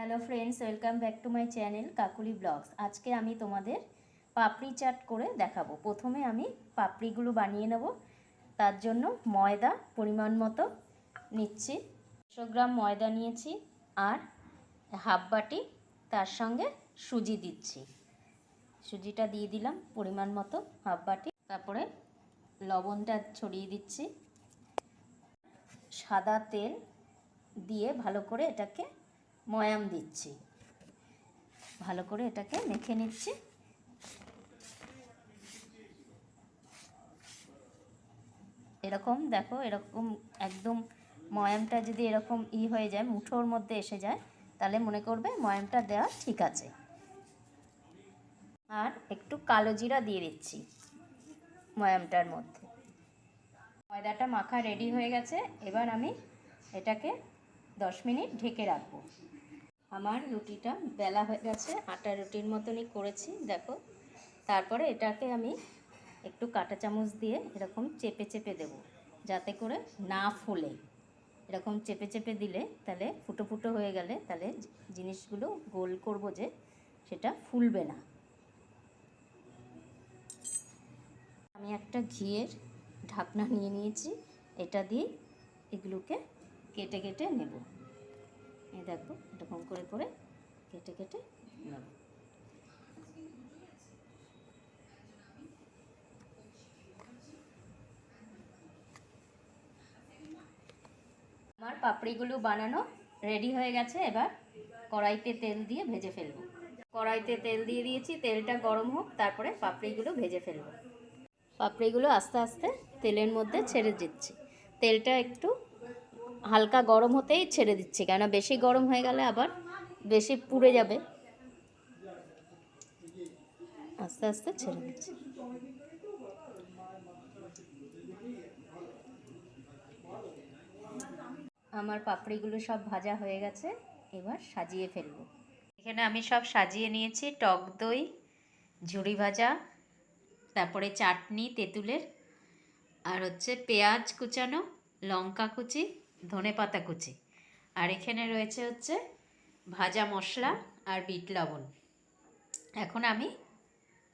Hello friends welcome back to my channel Kakuli blogs আজকে আমি তোমাদের পাপড়ি চাট করে দেখাবো। প্রথমে আমি পাপড়িগুলো বানিয়ে নেব। তার জন্য ময়দা পরিমাণ মতো নিচ্ছি। একশো গ্রাম ময়দা নিয়েছি আর হাফ বাটি তার সঙ্গে সুজি দিচ্ছি। সুজিটা দিয়ে দিলাম পরিমাণ মতো হাফ বাটি। তারপরে লবণটা ছড়িয়ে দিচ্ছি। সাদা তেল দিয়ে ভালো করে এটাকে ময়াম দিচ্ছি। ভালো করে এটাকে মেখে নিচ্ছি। এরকম দেখো, এরকম একদম ময়ামটা যদি এরকম ই হয়ে যায়, মুঠোর মধ্যে এসে যায়, তাহলে মনে করবে ময়ামটা দেওয়া ঠিক আছে। আর একটু কালো জিরা দিয়ে দিচ্ছি ময়ামটার মধ্যে। ময়দাটা মাখা রেডি হয়ে গেছে। এবার আমি এটাকে দশ মিনিট ঢেকে রাখব। আমার রুটিটা বেলা হয়ে গেছে, আটা রুটির মতনই করেছি, দেখো। তারপরে এটাকে আমি একটু কাঁটা চামচ দিয়ে এরকম চেপে চেপে দেব, যাতে করে না ফুলে। এরকম চেপে চেপে দিলে তাহলে ফুটো ফুটো হয়ে গেলে তাহলে জিনিসগুলো গোল করব যে সেটা ফুলবে না। আমি একটা ঘিয়ের ঢাকনা নিয়ে নিয়েছি, এটা দিয়ে এগুলোকে কেটে কেটে নেব। এই দেখো এরকম করে করে কেটে কেটে নেব। আমার পাপড়িগুলো বানানো রেডি হয়ে গেছে, এবার কড়াইতে তেল দিয়ে ভেজে ফেলব। কড়াইতে তেল দিয়ে দিয়েছি, তেলটা গরম হোক, তারপরে পাপড়িগুলো ভেজে ফেলব। পাপড়িগুলো আস্তে আস্তে তেলের মধ্যে ছেড়ে দিচ্ছি। তেলটা একটু হালকা গরম হতেই ছেড়ে দিচ্ছি, কেননা বেশি গরম হয়ে গেলে আবার বেশি পুড়ে যাবে। আস্তে আস্তে ছেড়ে দিচ্ছি। আমার পাপড়িগুলো সব ভাজা হয়ে গেছে, এবার সাজিয়ে ফেলব। এখানে আমি সব সাজিয়ে নিয়েছি, টক দই ঝুড়ি ভাজা, তারপরে চাটনি, তেঁতুলের, আর হচ্ছে পেঁয়াজ কুচানো, লঙ্কা কুচি ধনে পাতা কুচি। আর এখানে রয়েছে হচ্ছে ভাজা মশলা আর বিট লবণ। এখন আমি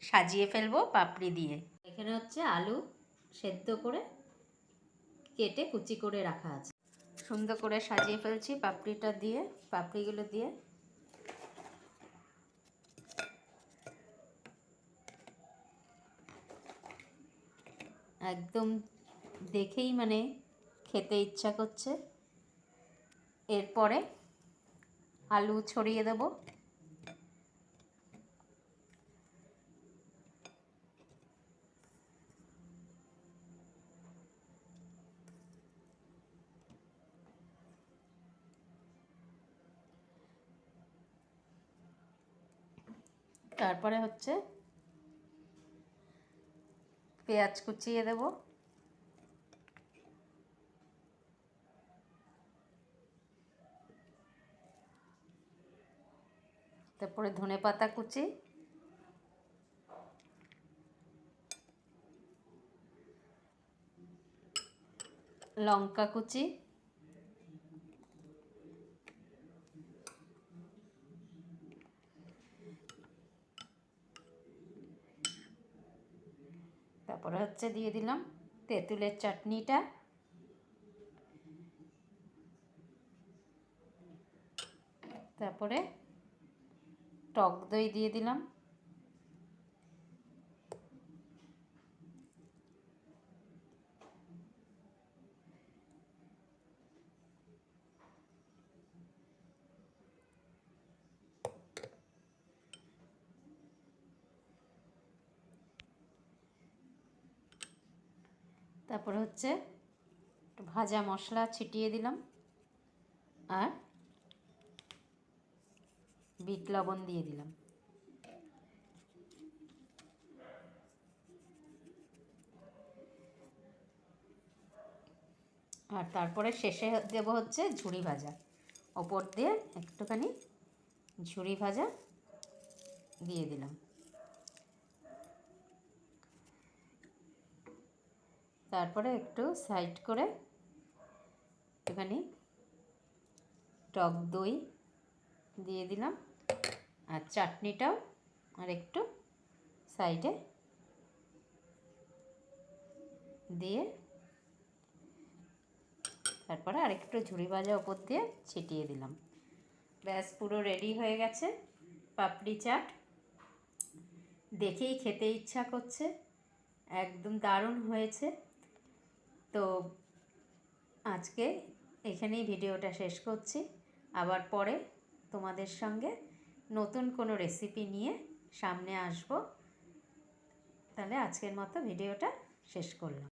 সাজিয়ে ফেলব পাপড়ি দিয়ে। এখানে হচ্ছে আলু সেদ্ধ করে কেটে কুচি করে রাখা আছে। সুন্দর করে সাজিয়ে ফেলছি পাপড়িটা দিয়ে, পাপড়িগুলো দিয়ে। একদম দেখেই মানে খেতে ইচ্ছা করছে। এরপরে আলু ছড়িয়ে দেব। তারপরে হচ্ছে পেঁয়াজ কুচিয়ে দেব। তারপরে ধনে পাতা কুচি। লঙ্কা কুচি। তারপরে হচ্ছে দিয়ে দিলাম তেঁতুলের চাটনিটা। তারপরে টক দই দিয়ে দিলাম। তারপরে হচ্ছে ভাজা মশলা ছিটিয়ে দিলাম। আর বিট লবণ দিয়ে দিলাম। আর তারপরে শেষে দেবো হচ্ছে ঝুড়ি ভাজা। ওপর দিয়ে একটুখানি ঝুড়ি ভাজা দিয়ে দিলাম। তারপরে একটু সাইড করে একটুখানি টক দই দিয়ে দিলাম। আর চাটনিটাও আর একটু সাইডে দিয়ে তারপরে আরেকটু ঝুড়ি ভাজা ওপর দিয়ে ছিটিয়ে দিলাম। ব্যাস, পুরো রেডি হয়ে গেছে পাপড়ি চাট। দেখেই খেতে ইচ্ছা করছে, একদম দারুণ হয়েছে। তো আজকে এখানেই ভিডিওটা শেষ করছি। আবার পরে তোমাদের সঙ্গে নতুন কোনো রেসিপি নিয়ে সামনে আসব। তাহলে আজকের মতো ভিডিওটা শেষ করলাম।